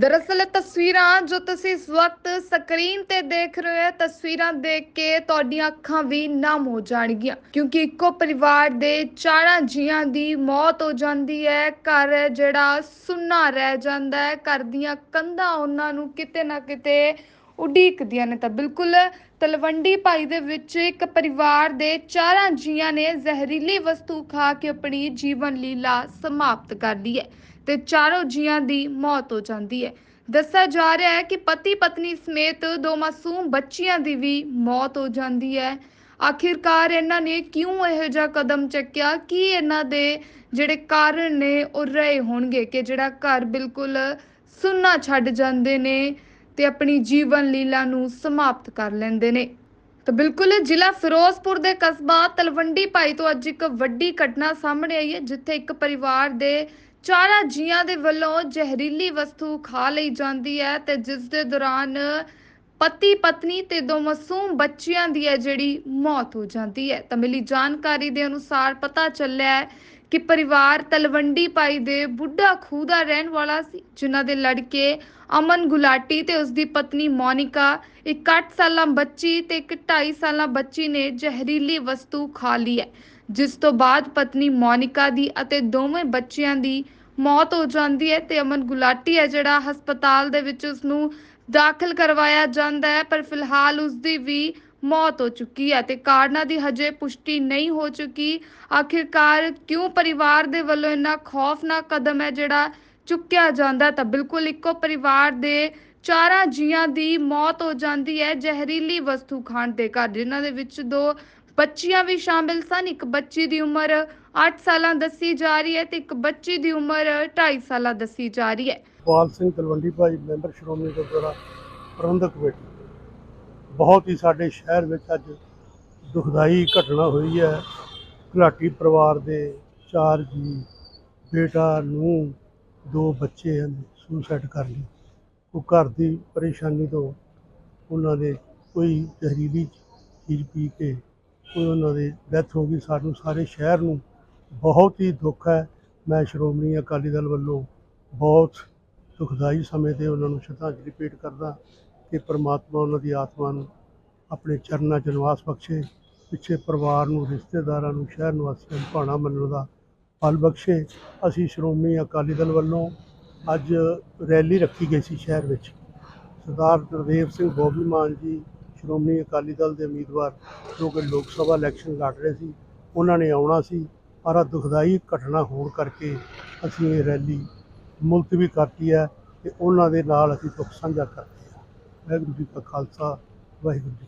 ਦਰਅਸਲ ਇਹ ਤਸਵੀਰਾਂ ਜੋ ਤੁਸੀਂ ਇਸ ਵਕਤ ਸਕਰੀਨ ਤੇ ਦੇਖ ਰਹੇ ਹੋ ਤਸਵੀਰਾਂ ਦੇਖ ਕੇ ਤੁਹਾਡੀਆਂ ਅੱਖਾਂ ਵੀ ਨਮ ਹੋ ਜਾਣਗੀਆਂ। ਕਿਉਂਕਿ ਇੱਕੋ ਪਰਿਵਾਰ ਦੇ ਚਾਰਾਂ ਜੀਆਂ ਦੀ ਮੌਤ ਹੋ ਜਾਂਦੀ ਹੈ, ਘਰ ਜਿਹੜਾ ਸੁੰਨਾ ਰਹਿ ਜਾਂਦਾ ਹੈ, ਘਰ ਦੀਆਂ ਕੰਧਾਂ ਉਹਨਾਂ ਨੂੰ ਕਿਤੇ ਨਾ ਕਿਤੇ ਉਡੀਕਦੀਆਂ ਨੇ। ਤਾਂ ਬਿਲਕੁਲ ਤਲਵੰਡੀ ਭਾਈ ਦੇ ਵਿੱਚ ਇੱਕ ਪਰਿਵਾਰ ਦੇ ਚਾਰਾਂ ਜੀਆਂ ਨੇ ਜ਼ਹਿਰੀਲੀ ਵਸਤੂ ਖਾ ਕੇ ਆਪਣੀ ਜੀਵਨ ਲੀਲਾ ਸਮਾਪਤ ਕਰ ਲਈ ਹੈ। ਤੇ ਚਾਰੋਂ ਜੀਆਂ ਦੀ ਮੌਤ ਹੋ ਜਾਂਦੀ ਹੈ। ਦੱਸਿਆ ਜਾ ਰਿਹਾ ਹੈ ਕਿ ਪਤੀ ਪਤਨੀ ਸਮੇਤ ਦੋ ਮਾਸੂਮ ਬੱਚੀਆਂ ਦੀ ਵੀ ਮੌਤ ਹੋ ਜਾਂਦੀ ਹੈ। ਆਖਿਰਕਾਰ ਇਹਨਾਂ ਨੇ ਕਿਉਂ ਇਹੋ ਜਿਹਾ ਕਦਮ ਚੱਕਿਆ? ਕੀ ਇਹਨਾਂ ਦੇ ਜਿਹੜੇ ਕਾਰਨ ਨੇ ਉਹ ਰਹੇ ਹੋਣਗੇ ਕਿ ਜਿਹੜਾ ਘਰ ਬਿਲਕੁਲ ਸੁੰਨਾ ਛੱਡ ਜਾਂਦੇ ਨੇ ਤੇ ਆਪਣੀ ਜੀਵਨ ਲੀਲਾ ਨੂੰ ਸਮਾਪਤ ਕਰ ਲੈਂਦੇ ਨੇ? ਤਾਂ ਬਿਲਕੁਲ ਜ਼ਿਲ੍ਹਾ ਫਿਰੋਜ਼ਪੁਰ ਦੇ ਕਸਬਾ ਤਲਵੰਡੀ ਭਾਈ ਤੋਂ ਅੱਜ ਇੱਕ ਵੱਡੀ ਘਟਨਾ ਸਾਹਮਣੇ ਆਈ ਹੈ, ਜਿੱਥੇ ਇੱਕ ਪਰਿਵਾਰ ਦੇ ਚਾਰਾਂ ਜੀਆਂ ਦੇ ਵੱਲੋਂ ਜ਼ਹਿਰੀਲੀ ਵਸਤੂ ਖਾ ਲਈ ਜਾਂਦੀ ਹੈ ਤੇ ਜਿਸ ਦੇ ਦੌਰਾਨ ਪਤੀ, ਪਤਨੀ ਤੇ ਦੋ ਮਾਸੂਮ ਬੱਚਿਆਂ ਦੀ ਹੈ ਜਿਹੜੀ ਮੌਤ ਹੋ ਜਾਂਦੀ ਹੈ। ਤਾਂ ਮਿਲੀ ਜਾਣਕਾਰੀ ਦੇ ਅਨੁਸਾਰ ਪਤਾ ਚੱਲਿਆ ਹੈ ਕਿ ਪਰਿਵਾਰ ਤਲਵੰਡੀ ਭਾਈ ਦੇ ਬੁੱਢਾ ਖੂਹ ਦਾ ਰਹਿਣ ਵਾਲਾ ਸੀ, ਜਿਨ੍ਹਾਂ ਦੇ ਲੜਕੇ ਅਮਨ ਗੁਲਾਟੀ ਤੇ ਉਸ ਦੀ ਪਤਨੀ ਮੋਨਿਕਾ, ਇੱਕ 8 ਸਾਲਾਂ ਬੱਚੀ ਤੇ ਇੱਕ 2.5 ਸਾਲਾਂ ਬੱਚੀ ਨੇ ਜ਼ਹਿਰੀਲੀ ਵਸਤੂ ਖਾ ਲਈ ਹੈ। ਜਿਸ ਤੋਂ ਬਾਅਦ ਪਤਨੀ ਮੋਨਿਕਾ ਦੀ ਅਤੇ ਦੋਵੇਂ ਬੱਚਿਆਂ ਦੀ ਮੌਤ ਹੋ ਜਾਂਦੀ ਹੈ ਤੇ ਅਮਨ ਗੁਲਾਟੀ ਹੈ ਜਿਹੜਾ ਹਸਪਤਾਲ ਦੇ ਵਿੱਚ ਉਸ ਨੂੰ ਦਾਖਲ ਕਰਵਾਇਆ ਜਾਂਦਾ ਹੈ, ਪਰ ਫਿਲਹਾਲ ਉਸ ਦੀ ਵੀ ਮੌਤ ਹੋ ਚੁੱਕੀ ਹੈ ਤੇ ਕਾਰਨਾਂ ਦੀ ਹਜੇ ਪੁਸ਼ਟੀ ਨਹੀਂ ਹੋ ਚੁੱਕੀ। ਆਖਿਰਕਾਰ ਕਿਉਂ ਪਰਿਵਾਰ ਦੇ ਵੱਲੋਂ ਇੰਨਾ ਖੌਫਨਾਕ ਕਦਮ ਹੈ ਜਿਹੜਾ ਚੁੱਕਿਆ ਜਾਂਦਾ ਤਾਂ ਬਿਲਕੁਲ ਇੱਕੋ ਪਰਿਵਾਰ ਦੇ ਚਾਰਾਂ ਜੀਆਂ ਦੀ ਮੌਤ ਹੋ ਜਾਂਦੀ ਹੈ ਜ਼ਹਿਰੀਲੀ ਵਸਤੂ ਖਾਣ ਦੇ ਘਰ, ਜਿਨ੍ਹਾਂ ਦੇ ਵਿੱਚ ਦੋ ਬੱਚੀਆਂ ਵੀ ਸ਼ਾਮਿਲ ਸਨ। ਇੱਕ ਬੱਚੀ ਦੀ ਉਮਰ 8 ਸਾਲਾਂ ਦੱਸੀ ਜਾ ਰਹੀ ਹੈ ਤੇ ਇੱਕ ਬੱਚੀ ਦੀ ਉਮਰ 2.5 ਸਾਲਾਂ ਦੱਸੀ ਜਾ ਰਹੀ ਹੈ। Pal Singh Talwandi Bhai, member Shiromani Gurdwara Prabandhak committee. ਬਹੁਤ ਹੀ ਸਾਡੇ ਸ਼ਹਿਰ ਵਿੱਚ ਅੱਜ ਦੁਖਦਾਈ ਘਟਨਾ ਹੋਈ ਹੈ। ਘਲਾਟੀ ਪਰਿਵਾਰ ਦੇ ਚਾਰ ਜੀ, ਬੇਟਾ ਨੂੰ ਦੋ ਬੱਚੇ ਹਨ ਸੁਸਾਈਡ ਕਰ ਲਈ ਉਹ ਘਰ ਦੀ ਪਰੇਸ਼ਾਨੀ ਤੋਂ ਉਹਨਾਂ ਦੇ ਕੋਈ ਜ਼ਹਿਰੀਲੀ ਚੀਜ਼ ਪੀ ਕੇ ਕੋਈ ਉਹਨਾਂ ਦੀ ਡੈਥ ਹੋ ਗਈ, ਸਾਨੂੰ ਸਾਰੇ ਸ਼ਹਿਰ ਨੂੰ ਬਹੁਤ ਹੀ ਦੁੱਖ ਹੈ। ਮੈਂ ਸ਼੍ਰੋਮਣੀ ਅਕਾਲੀ ਦਲ ਵੱਲੋਂ ਬਹੁਤ ਦੁਖਦਾਈ ਸਮੇਂ ਤੇ ਉਹਨਾਂ ਨੂੰ ਸ਼ਰਧਾਂਜਲੀ ਭੇਟ ਕਰਦਾ ਕਿ ਪ੍ਰਮਾਤਮਾ ਉਹਨਾਂ ਦੀ ਆਤਮਾ ਨੂੰ ਆਪਣੇ ਚਰਨਾਂ 'ਚ ਨਿਵਾਸ ਬਖਸ਼ੇ, ਪਿੱਛੇ ਪਰਿਵਾਰ ਨੂੰ, ਰਿਸ਼ਤੇਦਾਰਾਂ ਨੂੰ, ਸ਼ਹਿਰ ਨਿਵਾਸੀਆਂ ਨੂੰ ਭਾਣਾ ਮੰਨਣ ਦਾ ਫਲ ਬਖਸ਼ੇ। ਅਸੀਂ ਸ਼੍ਰੋਮਣੀ ਅਕਾਲੀ ਦਲ ਵੱਲੋਂ ਅੱਜ ਰੈਲੀ ਰੱਖੀ ਗਈ ਸੀ ਸ਼ਹਿਰ ਵਿੱਚ। ਸਰਦਾਰ ਗੁਰਦੇਵ ਸਿੰਘ ਬੋਬੀ ਮਾਨ ਜੀ ਸ਼੍ਰੋਮਣੀ ਅਕਾਲੀ ਦਲ ਦੇ ਉਮੀਦਵਾਰ ਜੋ ਕਿ ਲੋਕ ਸਭਾ ਇਲੈਕਸ਼ਨ ਲੜ ਰਹੇ ਸੀ, ਉਹਨਾਂ ਨੇ ਆਉਣਾ ਸੀ। ਪਰ ਆਹ ਦੁਖਦਾਈ ਘਟਨਾ ਹੋਣ ਕਰਕੇ ਅਸੀਂ ਇਹ ਰੈਲੀ ਮੁਲਤਵੀ ਕਰਤੀ ਹੈ ਤੇ ਉਹਨਾਂ ਦੇ ਨਾਲ ਅਸੀਂ ਦੁੱਖ ਸਾਂਝਾ ਕਰਦੇ ਹਾਂ। ਵਾਹਿਗੁਰੂ ਜੀ ਕਾ ਖਾਲਸਾ, ਵਾਹਿਗੁਰੂ ਜੀ